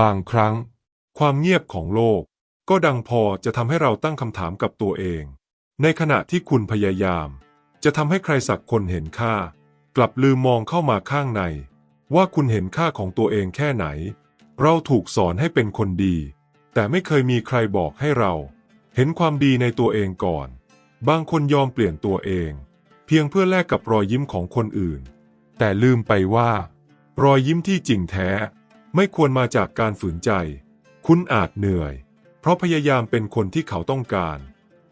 บางครั้ง ความเงียบของโลก ก็ดังพอจะทำให้เราตั้งคำถามกับตัวเอง ในขณะที่คุณพยายาม จะทำให้ใครสักคนเห็นค่า กลับลืมมองเข้ามาข้างใน ว่าคุณเห็นค่าของตัวเองแค่ไหน เราถูกสอนให้เป็นคนดี แต่ไม่เคยมีใครบอกให้เรา เห็นความดีในตัวเองก่อน บางคนยอมเปลี่ยนตัวเอง เพียงเพื่อแลกกับรอยยิ้มของคนอื่น แต่ลืมไปว่า รอยยิ้มที่จริงแท้ ไม่ควรมาจากการฝืนใจ คุณอาจเหนื่อย เพราะพยายามเป็นคนที่เขาต้องการ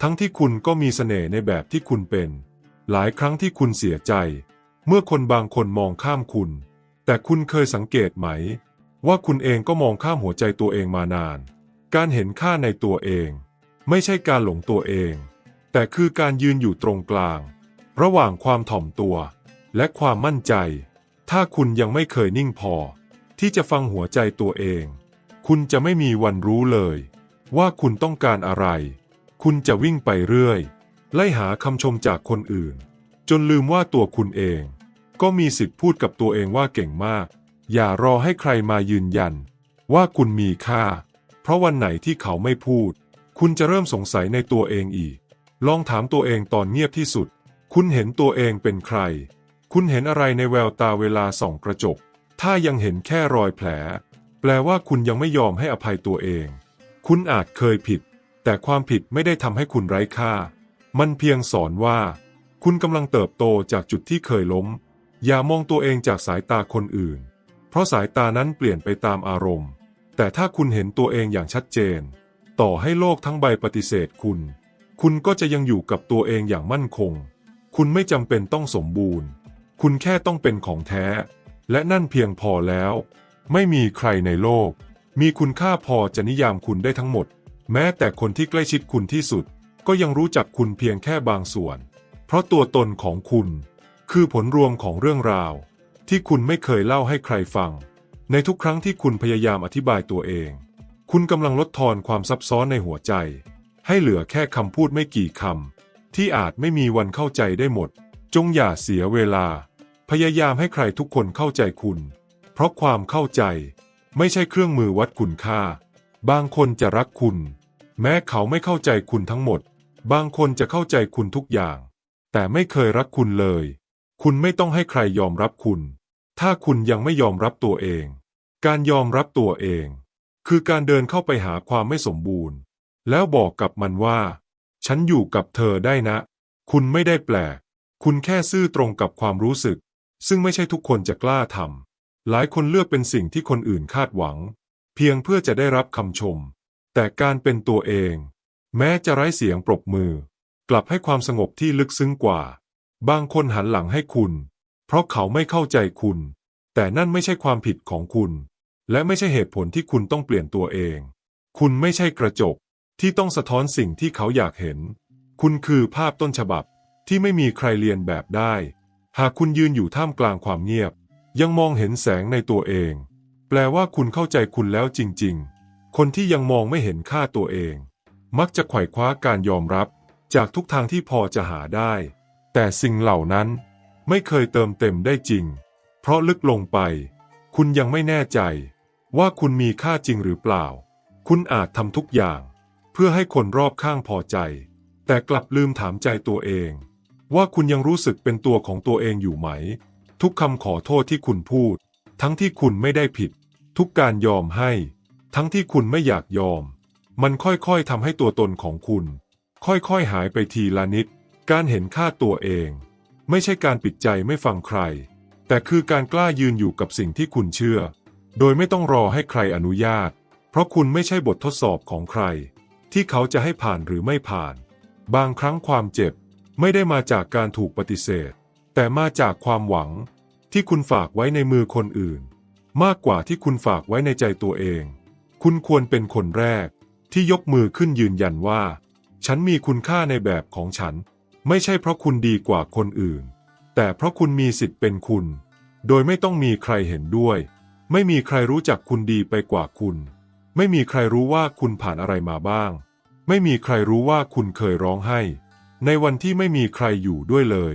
ทั้งที่คุณก็มีเสน่ห์ในแบบที่คุณเป็น หลายครั้งที่คุณเสียใจ เมื่อคนบางคนมองข้ามคุณ แต่คุณเคยสังเกตไหม ว่าคุณเองก็มองข้ามหัวใจตัวเองมานาน การเห็นค่าในตัวเอง ไม่ใช่การหลงตัวเอง แต่คือการยืนอยู่ตรงกลาง ระหว่างความถ่อมตัว และความมั่นใจ ถ้าคุณยังไม่เคยนิ่งพอ ที่จะฟังหัวใจตัวเอง คุณจะไม่มีวันรู้เลย ว่าคุณต้องการอะไร คุณจะวิ่งไปเรื่อย ไล่หาคำชมจากคนอื่น จนลืมว่าตัวคุณเอง ก็มีสิทธิ์พูดกับตัวเองว่าเก่งมาก อย่ารอให้ใครมายืนยัน ว่าคุณมีค่า เพราะวันไหนที่เขาไม่พูด คุณจะเริ่มสงสัยในตัวเองอีก ลองถามตัวเองตอนเงียบที่สุด คุณเห็นตัวเองเป็นใคร คุณเห็นอะไรในแววตาเวลาส่องกระจก ถ้ายังเห็นแค่รอยแผล แปลว่าคุณยังไม่ยอมให้อภัยตัวเอง คุณอาจเคยผิด แต่ความผิดไม่ได้ทำให้คุณไร้ค่า มันเพียงสอนว่า คุณกำลังเติบโตจากจุดที่เคยล้ม อย่ามองตัวเองจากสายตาคนอื่น เพราะสายตานั้นเปลี่ยนไปตามอารมณ์ แต่ถ้าคุณเห็นตัวเองอย่างชัดเจน ต่อให้โลกทั้งใบปฏิเสธคุณ คุณก็จะยังอยู่กับตัวเองอย่างมั่นคง คุณไม่จำเป็นต้องสมบูรณ์ คุณแค่ต้องเป็นของแท้ และนั่นเพียงพอแล้ว ไม่มีใครในโลก มีคุณค่าพอจะนิยามคุณได้ทั้งหมด แม้แต่คนที่ใกล้ชิดคุณที่สุด ก็ยังรู้จักคุณเพียงแค่บางส่วน เพราะตัวตนของคุณ คือผลรวมของเรื่องราว ที่คุณไม่เคยเล่าให้ใครฟัง ในทุกครั้งที่คุณพยายามอธิบายตัวเอง คุณกำลังลดทอนความซับซ้อนในหัวใจ ให้เหลือแค่คำพูดไม่กี่คำที่อาจไม่มีวันเข้าใจได้หมด จงอย่าเสียเวลา พยายามให้ใครทุกคนเข้าใจคุณ เพราะความเข้าใจไม่ใช่เครื่องมือวัดคุณค่า บางคนจะรักคุณ แม้เขาไม่เข้าใจคุณทั้งหมด บางคนจะเข้าใจคุณทุกอย่าง แต่ไม่เคยรักคุณเลย คุณไม่ต้องให้ใครยอมรับคุณ ถ้าคุณยังไม่ยอมรับตัวเอง การยอมรับตัวเอง คือการเดินเข้าไปหาความไม่สมบูรณ์ แล้วบอกกับมันว่า ฉันอยู่กับเธอได้นะ คุณไม่ได้แปลก คุณแค่ซื่อตรงกับความรู้สึก ซึ่งไม่ใช่ทุกคนจะกล้าทำหลายคนเลือกเป็นสิ่งที่คนอื่นคาดหวัง เพียงเพื่อจะได้รับคำชม แต่การเป็นตัวเอง แม้จะไร้เสียงปรบมือ กลับให้ความสงบที่ลึกซึ้งกว่า บางคนหันหลังให้คุณ เพราะเขาไม่เข้าใจคุณ แต่นั่นไม่ใช่ความผิดของคุณ และไม่ใช่เหตุผลที่คุณต้องเปลี่ยนตัวเอง คุณไม่ใช่กระจกที่ต้องสะท้อนสิ่งที่เขาอยากเห็น คุณคือภาพต้นฉบับที่ไม่มีใครเรียนแบบได้ หากคุณยืนอยู่ท่ามกลางความเงียบ ยังมองเห็นแสงในตัวเอง แปลว่าคุณเข้าใจคุณแล้วจริง ๆ คนที่ยังมองไม่เห็นค่าตัวเอง มักจะไขว่คว้าการยอมรับ จากทุกทางที่พอจะหาได้ แต่สิ่งเหล่านั้นไม่เคยเติมเต็มได้จริง เพราะลึกลงไป คุณยังไม่แน่ใจ ว่าคุณมีค่าจริงหรือเปล่า คุณอาจทำทุกอย่าง เพื่อให้คนรอบข้างพอใจ แต่กลับลืมถามใจตัวเอง ว่าคุณยังรู้สึกเป็นตัวของตัวเองอยู่ไหม ทุกคำขอโทษที่คุณพูด ทั้งที่คุณไม่ได้ผิด ทุกการยอมให้ ทั้งที่คุณไม่อยากยอม มันค่อยๆทำให้ตัวตนของคุณ ค่อยๆหายไปทีละนิด การเห็นค่าตัวเอง ไม่ใช่การปิดใจไม่ฟังใคร แต่คือการกล้ายืนอยู่กับสิ่งที่คุณเชื่อ โดยไม่ต้องรอให้ใครอนุญาต เพราะคุณไม่ใช่บททดสอบของใคร ที่เขาจะให้ผ่านหรือไม่ผ่าน บางครั้งความเจ็บ ไม่ได้มาจากการถูกปฏิเสธ แต่มาจากความหวังที่คุณฝากไว้ในมือคนอื่น มากกว่าที่คุณฝากไว้ในใจตัวเอง คุณควรเป็นคนแรก ที่ยกมือขึ้นยืนยันว่า ฉันมีคุณค่าในแบบของฉัน ไม่ใช่เพราะคุณดีกว่าคนอื่น แต่เพราะคุณมีสิทธิ์เป็นคุณ โดยไม่ต้องมีใครเห็นด้วย ไม่มีใครรู้จักคุณดีไปกว่าคุณ ไม่มีใครรู้ว่าคุณผ่านอะไรมาบ้าง ไม่มีใครรู้ว่าคุณเคยร้องไห้ ในวันที่ไม่มีใครอยู่ด้วยเลย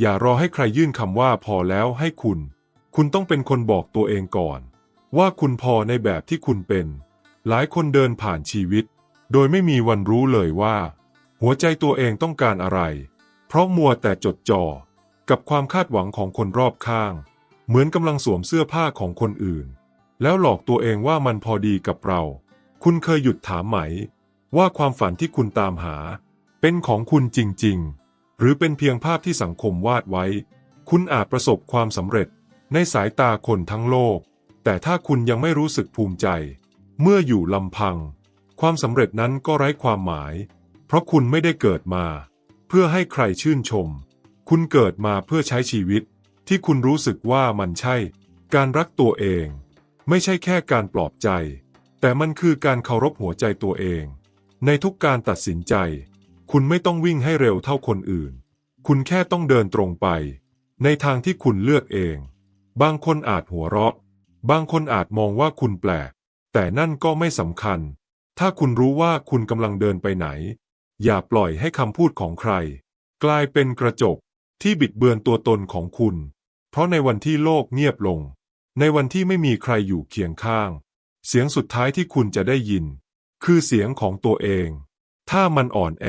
อย่ารอให้ใครยื่นคำว่าพอแล้วให้คุณ คุณต้องเป็นคนบอกตัวเองก่อน ว่าคุณพอในแบบที่คุณเป็น หลายคนเดินผ่านชีวิต โดยไม่มีวันรู้เลยว่า หัวใจตัวเองต้องการอะไร เพราะมัวแต่จดจ่อกับความคาดหวังของคนรอบข้าง เหมือนกำลังสวมเสื้อผ้าของคนอื่น แล้วหลอกตัวเองว่ามันพอดีกับเรา คุณเคยหยุดถามไหม ว่าความฝันที่คุณตามหา เป็นของคุณจริง ๆ หรือเป็นเพียงภาพที่สังคมวาดไว้ คุณอาจประสบความสำเร็จในสายตาคนทั้งโลก แต่ถ้าคุณยังไม่รู้สึกภูมิใจ เมื่ออยู่ลำพัง ความสำเร็จนั้นก็ไร้ความหมาย เพราะคุณไม่ได้เกิดมา เพื่อให้ใครชื่นชม คุณเกิดมาเพื่อใช้ชีวิต ที่คุณรู้สึกว่ามันใช่ การรักตัวเอง ไม่ใช่แค่การปลอบใจ แต่มันคือการเคารพหัวใจตัวเอง ในทุกการตัดสินใจ คุณไม่ต้องวิ่งให้เร็วเท่าคนอื่น คุณแค่ต้องเดินตรงไป ในทางที่คุณเลือกเอง บางคนอาจหัวเราะ บางคนอาจมองว่าคุณแปลก แต่นั่นก็ไม่สำคัญ ถ้าคุณรู้ว่าคุณกำลังเดินไปไหน อย่าปล่อยให้คำพูดของใคร กลายเป็นกระจกที่บิดเบือนตัวตนของคุณ เพราะในวันที่โลกเงียบลง ในวันที่ไม่มีใครอยู่เคียงข้าง เสียงสุดท้ายที่คุณจะได้ยิน คือเสียงของตัวเอง ถ้ามันอ่อนแอ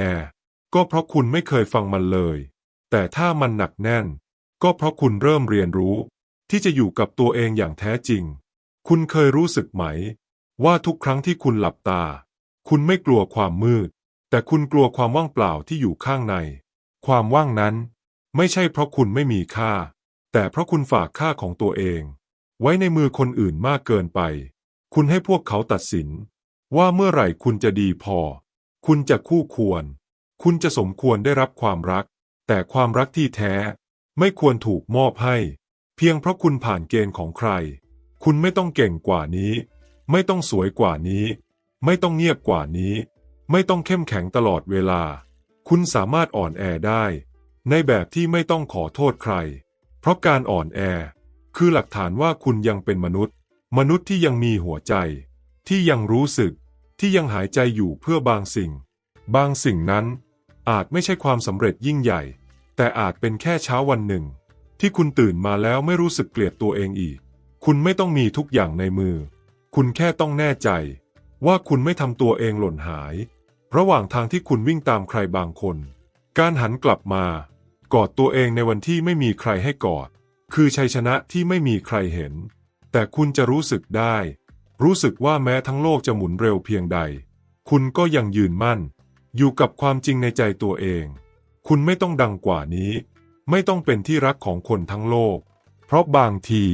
ก็เพราะคุณไม่เคยฟังมันเลย แต่ถ้ามันหนักแน่น ก็เพราะคุณเริ่มเรียนรู้ ที่จะอยู่กับตัวเองอย่างแท้จริง คุณเคยรู้สึกไหม ว่าทุกครั้งที่คุณหลับตา คุณไม่กลัวความมืด แต่คุณกลัวความว่างเปล่าที่อยู่ข้างใน ความว่างนั้น ไม่ใช่เพราะคุณไม่มีค่า แต่เพราะคุณฝากค่าของตัวเอง ไว้ในมือคนอื่นมากเกินไป คุณให้พวกเขาตัดสิน ว่าเมื่อไหร่คุณจะดีพอ คุณจะคู่ควร คุณจะสมควรได้รับความรัก แต่ความรักที่แท้ ไม่ควรถูกมอบให้ เพียงเพราะคุณผ่านเกณฑ์ของใคร คุณไม่ต้องเก่งกว่านี้ ไม่ต้องสวยกว่านี้ ไม่ต้องเงียบกว่านี้ ไม่ต้องเข้มแข็งตลอดเวลา คุณสามารถอ่อนแอได้ ในแบบที่ไม่ต้องขอโทษใคร เพราะการอ่อนแอ คือหลักฐานว่าคุณยังเป็นมนุษย์ มนุษย์ที่ยังมีหัวใจ ที่ยังรู้สึก ที่ยังหายใจอยู่เพื่อบางสิ่ง บางสิ่งนั้น อาจไม่ใช่ความสำเร็จยิ่งใหญ่ แต่อาจเป็นแค่เช้าวันหนึ่ง ที่คุณตื่นมาแล้วไม่รู้สึกเกลียดตัวเองอีก คุณไม่ต้องมีทุกอย่างในมือ คุณแค่ต้องแน่ใจ ว่าคุณไม่ทำตัวเองหล่นหาย ระหว่างทางที่คุณวิ่งตามใครบางคน การหันกลับมา กอดตัวเองในวันที่ไม่มีใครให้กอด คือชัยชนะที่ไม่มีใครเห็น แต่คุณจะรู้สึกได้ รู้สึกว่าแม้ทั้งโลกจะหมุนเร็วเพียงใด คุณก็ยังยืนมั่น อยู่กับความจริงในใจตัวเอง คุณไม่ต้องดังกว่านี้ ไม่ต้องเป็นที่รักของคนทั้งโลก เพราะบางที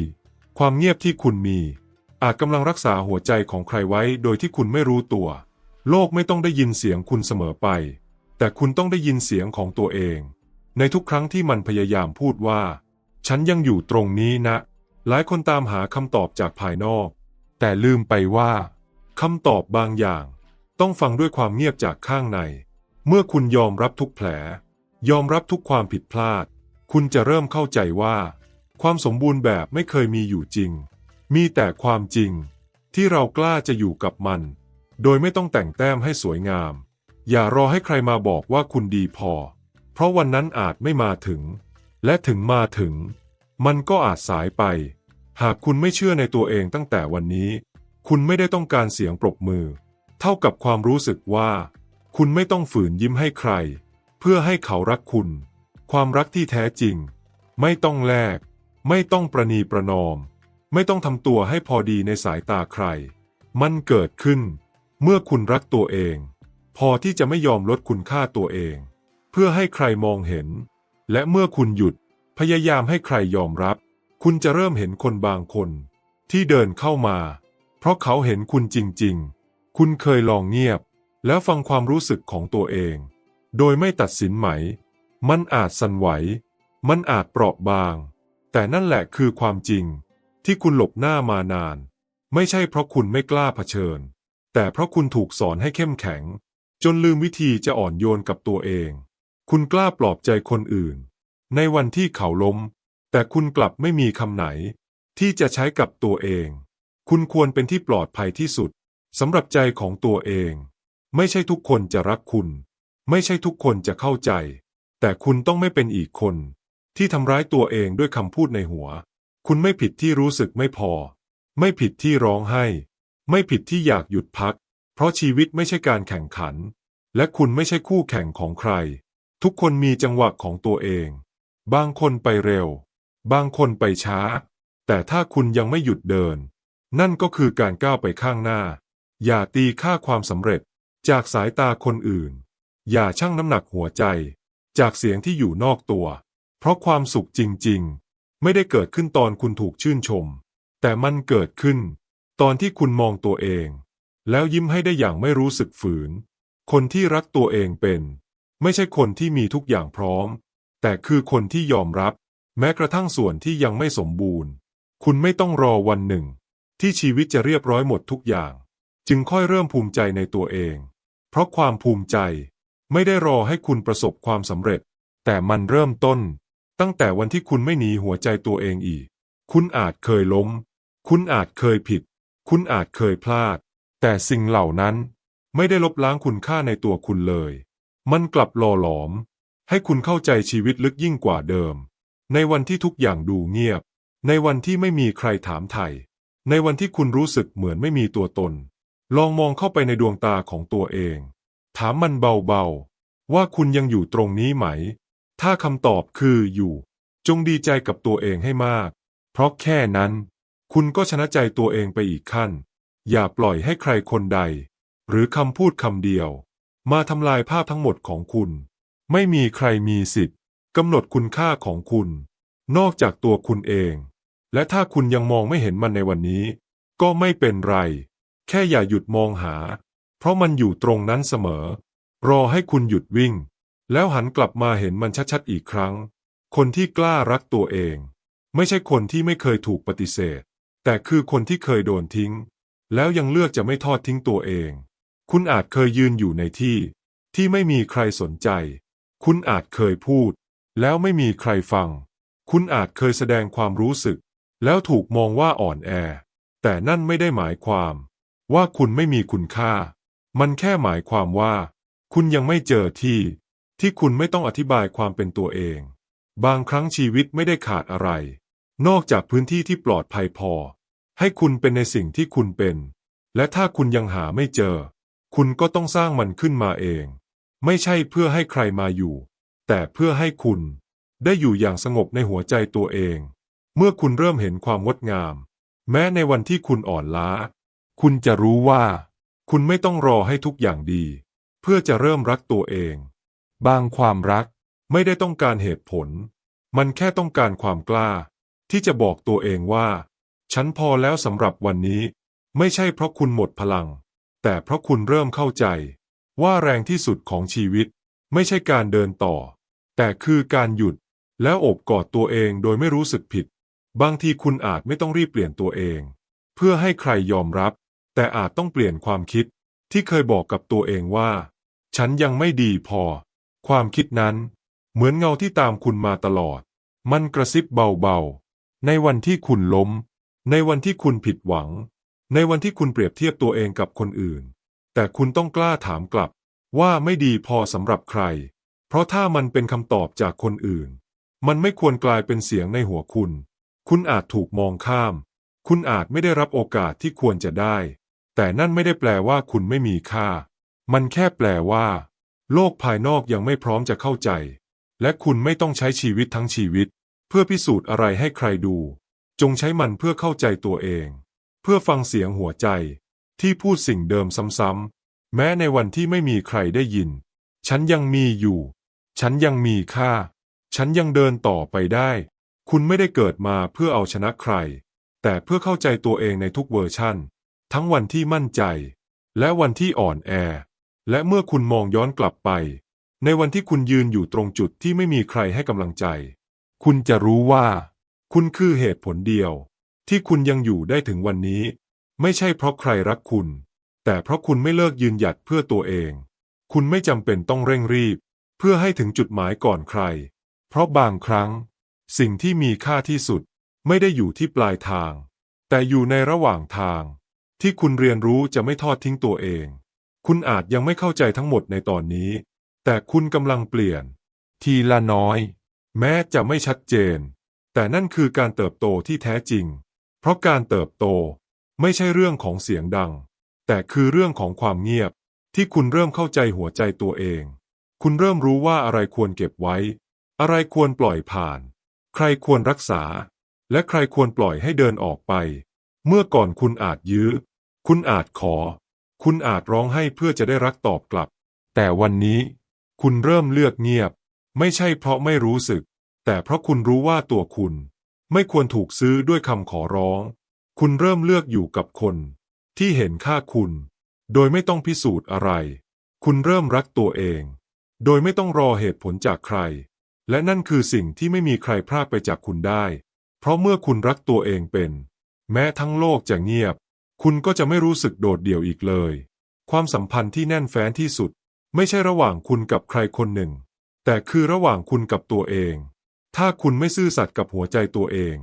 ความเงียบที่คุณมี อาจกำลังรักษาหัวใจของใครไว้โดยที่คุณไม่รู้ตัว โลกไม่ต้องได้ยินเสียงคุณเสมอไป แต่คุณต้องได้ยินเสียงของตัวเอง ในทุกครั้งที่มันพยายามพูดว่า ฉันยังอยู่ตรงนี้นะ หลายคนตามหาคำตอบจากภายนอก แต่ลืมไปว่าคำตอบบางอย่าง ต้องฟังด้วยความเงียบจากข้างใน เมื่อคุณยอมรับทุกแผล ยอมรับทุกความผิดพลาด คุณจะเริ่มเข้าใจว่า ความสมบูรณ์แบบไม่เคยมีอยู่จริง มีแต่ความจริง ที่เรากล้าจะอยู่กับมัน โดยไม่ต้องแต่งแต้มให้สวยงาม อย่ารอให้ใครมาบอกว่าคุณดีพอ เพราะวันนั้นอาจไม่มาถึง และถึงมาถึง มันก็อาจสายไป หากคุณไม่เชื่อในตัวเองตั้งแต่วันนี้ คุณไม่ได้ต้องการเสียงปรบมือ เท่ากับความรู้สึกว่า คุณไม่ต้องฝืนยิ้มให้ใคร เพื่อให้เขารักคุณ ความรักที่แท้จริง ไม่ต้องแลก ไม่ต้องประนีประนอม ไม่ต้องทำตัวให้พอดีในสายตาใคร มันเกิดขึ้น เมื่อคุณรักตัวเอง พอที่จะไม่ยอมลดคุณค่าตัวเอง เพื่อให้ใครมองเห็น และเมื่อคุณหยุดพยายามให้ใครยอมรับ คุณจะเริ่มเห็นคนบางคนที่เดินเข้ามา เพราะเขาเห็นคุณจริงๆ คุณเคยลองเงียบ แล้วฟังความรู้สึกของตัวเอง โดยไม่ตัดสินไหม มันอาจสั่นไหว มันอาจเปราะบาง แต่นั่นแหละคือความจริง ที่คุณหลบหน้ามานาน ไม่ใช่เพราะคุณไม่กล้าเผชิญ แต่เพราะคุณถูกสอนให้เข้มแข็ง จนลืมวิธีจะอ่อนโยนกับตัวเอง คุณกล้าปลอบใจคนอื่น ในวันที่เขาล้ม แต่คุณกลับไม่มีคำไหน ที่จะใช้กับตัวเอง คุณควรเป็นที่ปลอดภัยที่สุดสำหรับใจของตัวเอง ไม่ใช่ทุกคนจะรักคุณ ไม่ใช่ทุกคนจะเข้าใจ แต่คุณต้องไม่เป็นอีกคน ที่ทำร้ายตัวเองด้วยคำพูดในหัว คุณไม่ผิดที่รู้สึกไม่พอ ไม่ผิดที่ร้องไห้ ไม่ผิดที่อยากหยุดพัก เพราะชีวิตไม่ใช่การแข่งขัน และคุณไม่ใช่คู่แข่งของใคร ทุกคนมีจังหวะของตัวเอง บางคนไปเร็ว บางคนไปช้า แต่ถ้าคุณยังไม่หยุดเดิน นั่นก็คือการก้าวไปข้างหน้า อย่าตีค่าความสำเร็จ จากสายตาคนอื่น อย่าชั่งน้ำหนักหัวใจ จากเสียงที่อยู่นอกตัว เพราะความสุขจริงๆ ไม่ได้เกิดขึ้นตอนคุณถูกชื่นชม แต่มันเกิดขึ้น ตอนที่คุณมองตัวเอง แล้วยิ้มให้ได้อย่างไม่รู้สึกฝืน คนที่รักตัวเองเป็น ไม่ใช่คนที่มีทุกอย่างพร้อม แต่คือคนที่ยอมรับ แม้กระทั่งส่วนที่ยังไม่สมบูรณ์ คุณไม่ต้องรอวันหนึ่ง ที่ชีวิตจะเรียบร้อยหมดทุกอย่าง จึงค่อยเริ่มภูมิใจในตัวเอง เพราะความภูมิใจไม่ได้รอให้คุณประสบความสำเร็จ แต่มันเริ่มต้น ตั้งแต่วันที่คุณไม่หนีหัวใจตัวเองอีก คุณอาจเคยล้ม คุณอาจเคยผิด คุณอาจเคยพลาด แต่สิ่งเหล่านั้นไม่ได้ลบล้างคุณค่าในตัวคุณเลย มันกลับหล่อหลอม ให้คุณเข้าใจชีวิตลึกยิ่งกว่าเดิม ในวันที่ทุกอย่างดูเงียบ ในวันที่ไม่มีใครถามไถ่ในวันที่คุณรู้สึกเหมือนไม่มีตัวตน ลองมองเข้าไปในดวงตาของตัวเอง ถามมันเบาๆ ว่าคุณยังอยู่ตรงนี้ไหม ถ้าคำตอบคืออยู่ จงดีใจกับตัวเองให้มาก เพราะแค่นั้น คุณก็ชนะใจตัวเองไปอีกขั้น อย่าปล่อยให้ใครคนใด หรือคำพูดคำเดียว มาทำลายภาพทั้งหมดของคุณ ไม่มีใครมีสิทธิ์ กำหนดคุณค่าของคุณ นอกจากตัวคุณเอง และถ้าคุณยังมองไม่เห็นมันในวันนี้ ก็ไม่เป็นไร แค่อย่าหยุดมองหา เพราะมันอยู่ตรงนั้นเสมอ รอให้คุณหยุดวิ่ง แล้วหันกลับมาเห็นมันชัดๆอีกครั้ง คนที่กล้ารักตัวเอง ไม่ใช่คนที่ไม่เคยถูกปฏิเสธ แต่คือคนที่เคยโดนทิ้ง แล้วยังเลือกจะไม่ทอดทิ้งตัวเอง คุณอาจเคยยืนอยู่ในที่ที่ไม่มีใครสนใจ คุณอาจเคยพูด แล้วไม่มีใครฟัง คุณอาจเคยแสดงความรู้สึก แล้วถูกมองว่าอ่อนแอ แต่นั่นไม่ได้หมายความ ว่าคุณไม่มีคุณค่า มันแค่หมายความว่า คุณยังไม่เจอที่ ที่คุณไม่ต้องอธิบายความเป็นตัวเอง บางครั้งชีวิตไม่ได้ขาดอะไร นอกจากพื้นที่ที่ปลอดภัยพอ ให้คุณเป็นในสิ่งที่คุณเป็น และถ้าคุณยังหาไม่เจอ คุณก็ต้องสร้างมันขึ้นมาเอง ไม่ใช่เพื่อให้ใครมาอยู่ แต่เพื่อให้คุณได้อยู่อย่างสงบในหัวใจตัวเอง เมื่อคุณเริ่มเห็นความงดงาม แม้ในวันที่คุณอ่อนล้า คุณจะรู้ว่า คุณไม่ต้องรอให้ทุกอย่างดี เพื่อจะเริ่มรักตัวเอง บางความรักไม่ได้ต้องการเหตุผล มันแค่ต้องการความกล้า ที่จะบอกตัวเองว่า ฉันพอแล้วสำหรับวันนี้ ไม่ใช่เพราะคุณหมดพลัง แต่เพราะคุณเริ่มเข้าใจ ว่าแรงที่สุดของชีวิต ไม่ใช่การเดินต่อ แต่คือการหยุดแล้วโอบกอดตัวเองโดยไม่รู้สึกผิด บางทีคุณอาจไม่ต้องรีบเปลี่ยนตัวเอง เพื่อให้ใครยอมรับ แต่อาจต้องเปลี่ยนความคิดที่เคยบอกกับตัวเองว่า ฉันยังไม่ดีพอ ความคิดนั้น เหมือนเงาที่ตามคุณมาตลอด มันกระซิบเบาๆ ในวันที่คุณล้ม ในวันที่คุณผิดหวัง ในวันที่คุณเปรียบเทียบตัวเองกับคนอื่น แต่คุณต้องกล้าถามกลับว่าไม่ดีพอสำหรับใคร เพราะถ้ามันเป็นคำตอบจากคนอื่น มันไม่ควรกลายเป็นเสียงในหัวคุณ คุณอาจถูกมองข้าม คุณอาจไม่ได้รับโอกาสที่ควรจะได้ แต่นั่นไม่ได้แปลว่าคุณไม่มีค่า มันแค่แปลว่า โลกภายนอกยังไม่พร้อมจะเข้าใจ และคุณไม่ต้องใช้ชีวิตทั้งชีวิต เพื่อพิสูจน์อะไรให้ใครดู จงใช้มันเพื่อเข้าใจตัวเอง เพื่อฟังเสียงหัวใจ ที่พูดสิ่งเดิมซ้ำๆแม้ในวันที่ไม่มีใครได้ยิน ฉันยังมีอยู่ ฉันยังมีค่า ฉันยังเดินต่อไปได้ คุณไม่ได้เกิดมาเพื่อเอาชนะใคร แต่เพื่อเข้าใจตัวเองในทุกเวอร์ชั่น ทั้งวันที่มั่นใจ และวันที่อ่อนแอ และเมื่อคุณมองย้อนกลับไป ในวันที่คุณยืนอยู่ตรงจุดที่ไม่มีใครให้กำลังใจ คุณจะรู้ว่า คุณคือเหตุผลเดียว ที่คุณยังอยู่ได้ถึงวันนี้ ไม่ใช่เพราะใครรักคุณ แต่เพราะคุณไม่เลิกยืนหยัดเพื่อตัวเอง คุณไม่จำเป็นต้องเร่งรีบ เพื่อให้ถึงจุดหมายก่อนใคร เพราะบางครั้ง สิ่งที่มีค่าที่สุดไม่ได้อยู่ที่ปลายทาง แต่อยู่ในระหว่างทาง ที่คุณเรียนรู้จะไม่ทอดทิ้งตัวเอง คุณอาจยังไม่เข้าใจทั้งหมดในตอนนี้ แต่คุณกำลังเปลี่ยน ทีละน้อย แม้จะไม่ชัดเจน แต่นั่นคือการเติบโตที่แท้จริง เพราะการเติบโตไม่ใช่เรื่องของเสียงดัง แต่คือเรื่องของความเงียบที่คุณเริ่มเข้าใจหัวใจตัวเอง คุณเริ่มรู้ว่าอะไรควรเก็บไว้ อะไรควรปล่อยผ่าน ใครควรรักษา และใครควรปล่อยให้เดินออกไป เมื่อก่อนคุณอาจยื้อ คุณอาจขอ คุณอาจร้องให้เพื่อจะได้รักตอบกลับ แต่วันนี้ คุณเริ่มเลือกเงียบ ไม่ใช่เพราะไม่รู้สึก แต่เพราะคุณรู้ว่าตัวคุณ ไม่ควรถูกซื้อด้วยคำขอร้อง คุณเริ่มเลือกอยู่กับคน ที่เห็นค่าคุณ โดยไม่ต้องพิสูจน์อะไร คุณเริ่มรักตัวเอง โดยไม่ต้องรอเหตุผลจากใคร และนั่นคือสิ่งที่ไม่มีใครพรากไปจากคุณได้ เพราะเมื่อคุณรักตัวเองเป็น แม้ทั้งโลกจะเงียบ คุณก็จะไม่รู้สึกโดดเดี่ยวอีกเลย ความสัมพันธ์ที่แน่นแฟ้นที่สุด ไม่ใช่ระหว่างคุณกับใครคนหนึ่ง แต่คือระหว่างคุณกับตัวเอง ถ้าคุณไม่ซื่อสัตย์กับหัวใจตัวเอง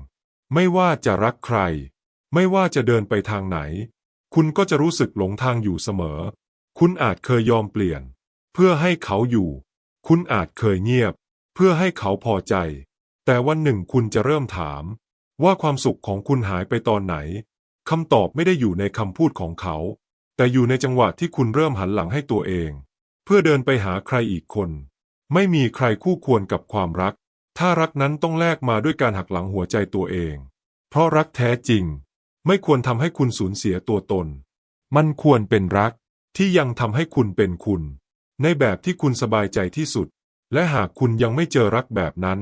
ไม่ว่าจะรักใคร ไม่ว่าจะเดินไปทางไหน คุณก็จะรู้สึกหลงทางอยู่เสมอ คุณอาจเคยยอมเปลี่ยน เพื่อให้เขาอยู่ คุณอาจเคยเงียบ เพื่อให้เขาพอใจ แต่วันหนึ่งคุณจะเริ่มถาม ว่าความสุขของคุณหายไปตอนไหนคำตอบไม่ได้อยู่ในคำพูดของเขา แต่อยู่ในจังหวะที่คุณเริ่มหันหลังให้ตัวเอง เพื่อเดินไปหาใครอีกคน ไม่มีใครคู่ควรกับความรัก ถ้ารักนั้นต้องแลกมาด้วยการหักหลังหัวใจตัวเอง เพราะรักแท้จริง ไม่ควรทำให้คุณสูญเสียตัวตน มันควรเป็นรักที่ยังทำให้คุณเป็นคุณ ในแบบที่คุณสบายใจที่สุด และหากคุณยังไม่เจอรักแบบนั้น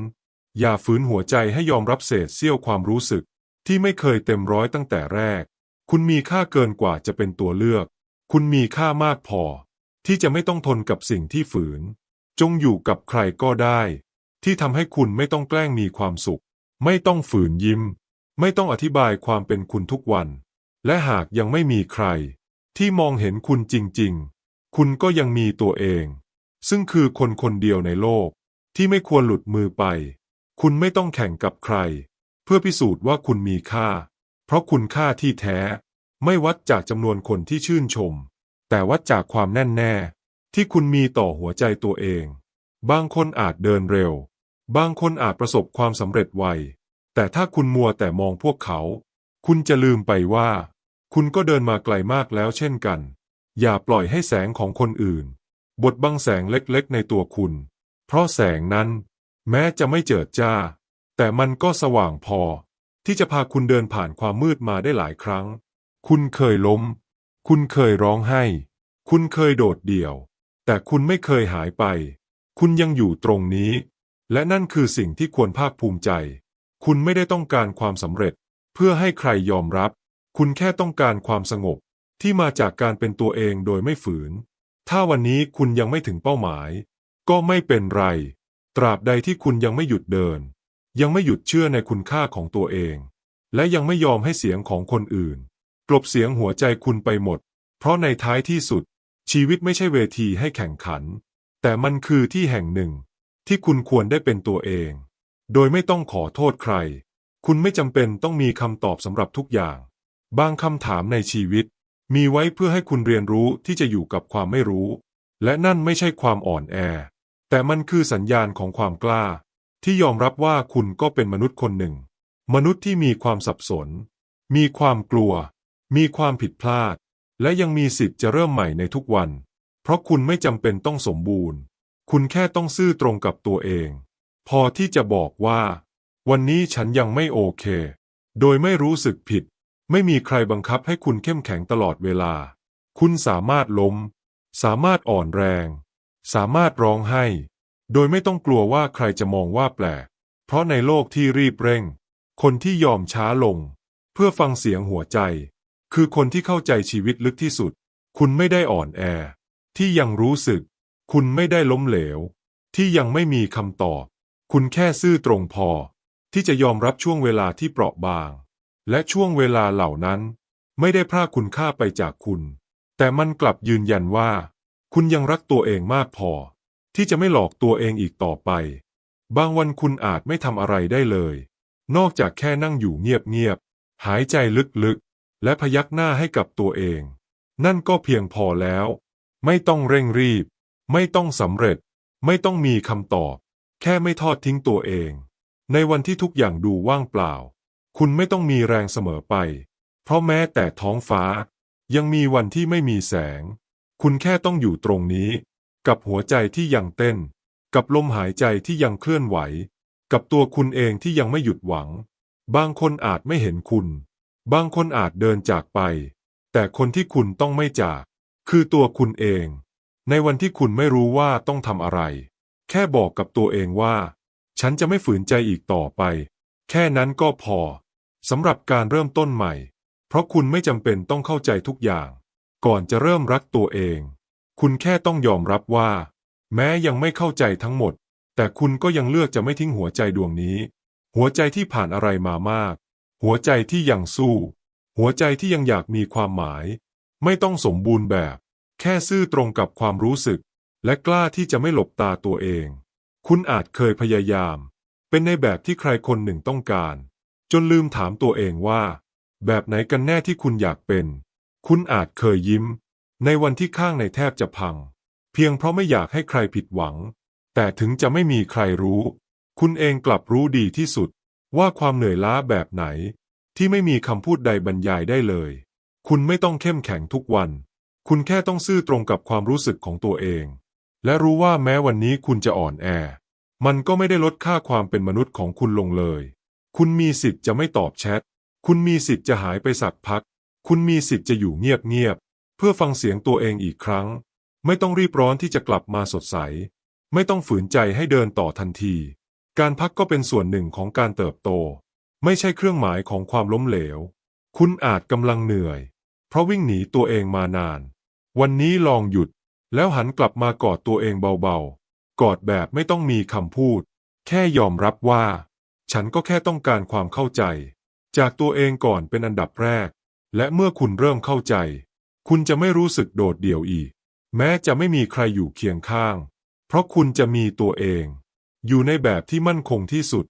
อย่าฝืนหัวใจให้ยอมรับเศษเสี้ยวความรู้สึก ที่ไม่เคยเต็มร้อยตั้งแต่แรก คุณมีค่าเกินกว่าจะเป็นตัวเลือก คุณมีค่ามากพอ ที่จะไม่ต้องทนกับสิ่งที่ฝืน จงอยู่กับใครก็ได้ ที่ทำให้คุณไม่ต้องแกล้งมีความสุข ไม่ต้องฝืนยิ้ม ไม่ต้องอธิบายความเป็นคุณทุกวัน และหากยังไม่มีใคร ที่มองเห็นคุณจริง ๆ คุณก็ยังมีตัวเอง ซึ่งคือคนคนเดียวในโลก ที่ไม่ควรหลุดมือไป คุณไม่ต้องแข่งกับใคร เพื่อพิสูจน์ว่าคุณมีค่า เพราะคุณค่าที่แท้ ไม่วัดจากจำนวนคนที่ชื่นชม แต่วัดจากความแน่นแน่ ที่คุณมีต่อหัวใจตัวเอง บางคนอาจเดินเร็ว บางคนอาจประสบความสำเร็จไว แต่ถ้าคุณมัวแต่มองพวกเขา คุณจะลืมไปว่า คุณก็เดินมาไกลมากแล้วเช่นกัน อย่าปล่อยให้แสงของคนอื่น บดบังแสงเล็กๆในตัวคุณ เพราะแสงนั้น แม้จะไม่เจิดจ้า แต่มันก็สว่างพอ ที่จะพาคุณเดินผ่านความมืดมาได้หลายครั้ง คุณเคยล้ม คุณเคยร้องไห้ คุณเคยโดดเดี่ยว แต่คุณไม่เคยหายไป คุณยังอยู่ตรงนี้ และนั่นคือสิ่งที่ควรภาคภูมิใจ คุณไม่ได้ต้องการความสำเร็จ เพื่อให้ใครยอมรับ คุณแค่ต้องการความสงบ ที่มาจากการเป็นตัวเองโดยไม่ฝืน ถ้าวันนี้คุณยังไม่ถึงเป้าหมาย ก็ไม่เป็นไร ตราบใดที่คุณยังไม่หยุดเดิน ยังไม่หยุดเชื่อในคุณค่าของตัวเอง และยังไม่ยอมให้เสียงของคนอื่น กลบเสียงหัวใจคุณไปหมด เพราะในท้ายที่สุด ชีวิตไม่ใช่เวทีให้แข่งขัน แต่มันคือที่แห่งหนึ่ง ที่คุณควรได้เป็นตัวเอง โดยไม่ต้องขอโทษใคร คุณไม่จำเป็นต้องมีคำตอบสำหรับทุกอย่าง บางคำถามในชีวิต มีไว้เพื่อให้คุณเรียนรู้ที่จะอยู่กับความไม่รู้ และนั่นไม่ใช่ความอ่อนแอ แต่มันคือสัญญาณของความกล้า ที่ยอมรับว่าคุณก็เป็นมนุษย์คนหนึ่ง มนุษย์ที่มีความสับสน มีความกลัว มีความผิดพลาด และยังมีสิทธิ์จะเริ่มใหม่ในทุกวัน เพราะคุณไม่จำเป็นต้องสมบูรณ์ คุณแค่ต้องซื่อตรงกับตัวเอง พอที่จะบอกว่า วันนี้ฉันยังไม่โอเค โดยไม่รู้สึกผิด ไม่มีใครบังคับให้คุณเข้มแข็งตลอดเวลา คุณสามารถล้ม สามารถอ่อนแรง สามารถร้องไห้ โดยไม่ต้องกลัวว่าใครจะมองว่าแปลก เพราะในโลกที่รีบเร่ง คนที่ยอมช้าลง เพื่อฟังเสียงหัวใจ คือคนที่เข้าใจชีวิตลึกที่สุด คุณไม่ได้อ่อนแอ ที่ยังรู้สึก คุณไม่ได้ล้มเหลว ที่ยังไม่มีคำตอบ คุณแค่ซื่อตรงพอ ที่จะยอมรับช่วงเวลาที่เปราะบาง และช่วงเวลาเหล่านั้น ไม่ได้พรากคุณค่าไปจากคุณ แต่มันกลับยืนยันว่า คุณยังรักตัวเองมากพอ ที่จะไม่หลอกตัวเองอีกต่อไป บางวันคุณอาจไม่ทำอะไรได้เลย นอกจากแค่นั่งอยู่เงียบๆหายใจลึกๆ และพยักหน้าให้กับตัวเอง นั่นก็เพียงพอแล้ว ไม่ต้องเร่งรีบ ไม่ต้องสำเร็จ ไม่ต้องมีคำตอบ แค่ไม่ทอดทิ้งตัวเอง ในวันที่ทุกอย่างดูว่างเปล่า คุณไม่ต้องมีแรงเสมอไป เพราะแม้แต่ท้องฟ้า ยังมีวันที่ไม่มีแสง คุณแค่ต้องอยู่ตรงนี้ กับหัวใจที่ยังเต้น กับลมหายใจที่ยังเคลื่อนไหว กับตัวคุณเองที่ยังไม่หยุดหวัง บางคนอาจไม่เห็นคุณ บางคนอาจเดินจากไป แต่คนที่คุณต้องไม่จาก คือตัวคุณเอง ในวันที่คุณไม่รู้ว่าต้องทำอะไร แค่บอกกับตัวเองว่า ฉันจะไม่ฝืนใจอีกต่อไป แค่นั้นก็พอสำหรับการเริ่มต้นใหม่ เพราะคุณไม่จำเป็นต้องเข้าใจทุกอย่าง ก่อนจะเริ่มรักตัวเอง คุณแค่ต้องยอมรับว่า แม้ยังไม่เข้าใจทั้งหมด แต่คุณก็ยังเลือกจะไม่ทิ้งหัวใจดวงนี้ หัวใจที่ผ่านอะไรมามาก หัวใจที่ยังสู้ หัวใจที่ยังอยากมีความหมาย ไม่ต้องสมบูรณ์แบบ แค่ซื่อตรงกับความรู้สึก และกล้าที่จะไม่หลบตาตัวเอง คุณอาจเคยพยายาม เป็นในแบบที่ใครคนหนึ่งต้องการ จนลืมถามตัวเองว่า แบบไหนกันแน่ที่คุณอยากเป็น คุณอาจเคยยิ้ม ในวันที่ข้างในแทบจะพัง เพียงเพราะไม่อยากให้ใครผิดหวัง แต่ถึงจะไม่มีใครรู้ คุณเองกลับรู้ดีที่สุด ว่าความเหนื่อยล้าแบบไหน ที่ไม่มีคำพูดใดบรรยายได้เลย คุณไม่ต้องเข้มแข็งทุกวัน คุณแค่ต้องซื่อตรงกับความรู้สึกของตัวเองและรู้ว่าแม้วันนี้คุณจะอ่อนแอ มันก็ไม่ได้ลดค่าความเป็นมนุษย์ของคุณลงเลย คุณมีสิทธิ์จะไม่ตอบแชท คุณมีสิทธิ์จะหายไปสักพัก คุณมีสิทธิ์จะอยู่เงียบๆ เพื่อฟังเสียงตัวเองอีกครั้ง ไม่ต้องรีบร้อนที่จะกลับมาสดใส ไม่ต้องฝืนใจให้เดินต่อทันที การพักก็เป็นส่วนหนึ่งของการเติบโต ไม่ใช่เครื่องหมายของความล้มเหลว คุณอาจกำลังเหนื่อย เพราะวิ่งหนีตัวเองมานาน วันนี้ลองหยุด แล้วหันกลับมากอดตัวเองเบาๆ กอดแบบไม่ต้องมีคำพูด แค่ยอมรับว่า ฉันก็แค่ต้องการความเข้าใจ จากตัวเองก่อนเป็นอันดับแรก และเมื่อคุณเริ่มเข้าใจ คุณจะไม่รู้สึกโดดเดี่ยวอีก แม้จะไม่มีใครอยู่เคียงข้าง เพราะคุณจะมีตัวเอง อยู่ในแบบที่มั่นคงที่สุด